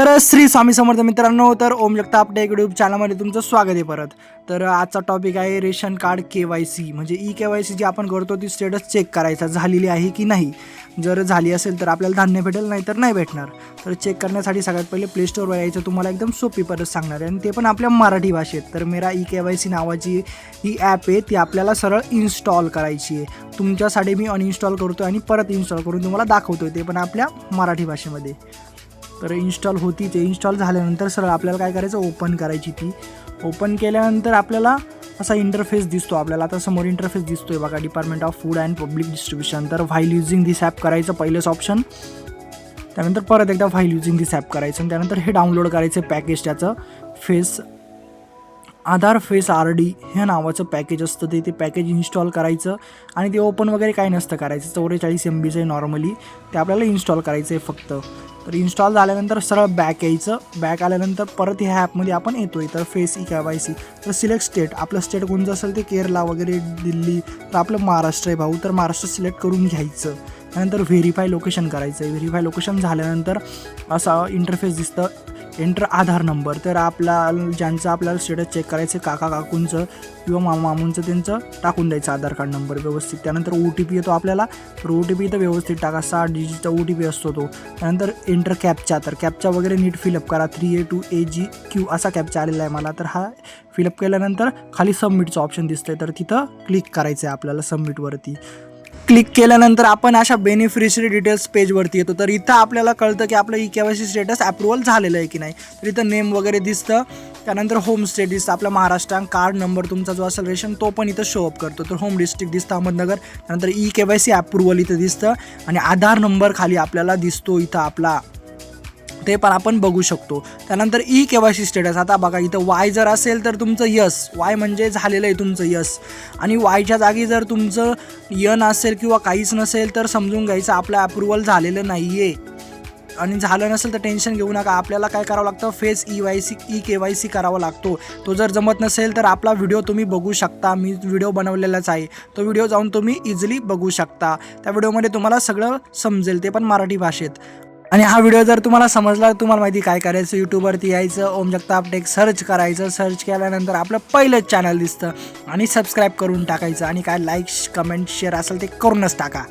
तर श्री स्वामी समर्थ मित्रांनो तर ओम जगताप टेक यूट्यूब चॅनलमध्ये तुमचं स्वागत आहे परत. तर आजचा टॉपिक आहे ration card K Y C. म्हणजे ई के वाय सी जी आपण करतो ती स्टेटस चेक करायचा. झालेली आहे की नाही? जर झाली असेल तर आपल्याला धान्य भेटेल नाही तर नाही भेटणार. तर चेक करण्यासाठी सगळ्यात पहिले प्लेस्टोरवर यायचं तुम्हाला एकदम सोपी परत सांगणार आहे. आणि ते पण आपल्या मराठी भाषेत. तर मेरा ई के वाय सी नावाची ही ॲप आहे ती आपल्याला सरळ इन्स्टॉल करायची आहे. तुमच्यासाठी मी अनइन्स्टॉल करतो आणि परत इन्स्टॉल करून तुम्हाला दाखवतो ते पण आपल्या मराठी भाषेमध्ये. तर इन्स्टॉल होती. ते इन्स्टॉल झाल्यानंतर सरळ आपल्याला काय करायचं? ओपन करायची ती. ओपन केल्यानंतर आपल्याला असा इंटरफेस दिसतो आपल्याला. आता समोर इंटरफेस दिसतो आहे बघा. Department of food and public distribution तर व्हाईल युझिंग दिस ॲप करायचं पहिलंच ऑप्शन त्यानंतर परत एकदा व्हाईल युझिंग दिस ॲप करायचं. आणि त्यानंतर हे डाउनलोड करायचं पॅकेज त्याचं. Face Aadhaar face R D ह्या नावाचं पॅकेज असतं. ते ते पॅकेज इन्स्टॉल करायचं आणि ते ओपन वगैरे काही नसतं करायचं. चौवेचाळीस एम बीचं आहे नॉर्मली ते आपल्याला इन्स्टॉल करायचं आहे फक्त. तर इन्स्टॉल झाल्यानंतर सरळ बॅक यायचं. बॅक आल्यानंतर परत ह्या ॲपमध्ये आपण येतो आहे तर face E K Y C. तर सिलेक्ट स्टेट. आपलं स्टेट कोणतं असेल ते केरला वगैरे दिल्ली तर आपलं महाराष्ट्र आहे भाऊ. तर महाराष्ट्र सिलेक्ट करून घ्यायचं. त्यानंतर व्हेरीफाय लोकेशन करायचं. आहे व्हेरीफाय लोकेशन झाल्यानंतर असा इंटरफेस दिसतं. एंटर आधार नंबर तर आपला ज्यांचं आपल्याला स्टेटस चेक करायचं काका काकूंचं किंवा मामा मामूंचं त्यांचं टाकून द्यायचं आधार कार्ड नंबर व्यवस्थित. त्यानंतर ओ टी पी येतो आपल्याला. तर ओ टी पी तर व्यवस्थित टाका. सहा डिजिटचा ओ टी पी असतो तो. त्यानंतर एंटर कॅपचा तर कॅपचा वगैरे नीट फिलअप करा. Three A two A G Q असा कॅपचा आलेला आहे मला. तर हा फिलअप केल्यानंतर खाली सबमिटचं ऑप्शन दिसतंय. तर तिथं क्लिक करायचं आहे आपल्याला सबमिटवरती क्लिक केल्यानंतर आपण अशा बेनिफिशरी डिटेल्स पेजवरती येतो. तर इथं आपल्याला कळतं की आपलं E K Y C status approval झालेलं आहे की नाही. तर इथं नेम वगैरे दिसतं. त्यानंतर होम स्टेट दिसतं आपला महाराष्ट्र कार्ड नंबर तुमचा जो असेल रेशन तो पण इथं शो अप करतो. तर होम डिस्ट्रिक्ट दिसतं अहमदनगर. त्यानंतर E K Y C approval इथं दिसतं. आणि आधार नंबर खाली आपल्याला दिसतो इथं आपला. ते पण आपण बघू शकतो. त्यानंतर E K Y C status आता बघा इथं वाय जर असेल तर तुमचं यस. वाय म्हणजे झालेलं आहे तुमचं यस. आणि वायच्या जागी जर तुमचं यन असेल किंवा काहीच नसेल तर समजून घ्यायचं आपलं अप्रुव्हल झालेलं नाही आहे आणि झालं नसेल तर टेन्शन घेऊ नका. आपल्याला काय करावं लागतं? Face E Y C E K Y C करावा लागतो. तो जर जमत नसेल तर आपला व्हिडिओ तुम्ही बघू शकता. मी व्हिडिओ बनवलेलाच आहे. तो व्हिडिओ जाऊन तुम्ही इझिली बघू शकता. त्या व्हिडिओमध्ये तुम्हाला सगळं समजेल. ते पण मराठी भाषेत. आणि हा व्हिडिओ जर तुम्हाला समजला तुम्हाला माहिती काय करायचं यूट्यूबवरती यायचं ओम जगताप टेक सर्च करायचं सर्च केल्यानंतर आपलं पहिलंच चॅनल दिसतं. आणि सबस्क्राईब करून टाकायचं. आणि काय लाईक्स कमेंट शेअर असेल ते करूनच टाका.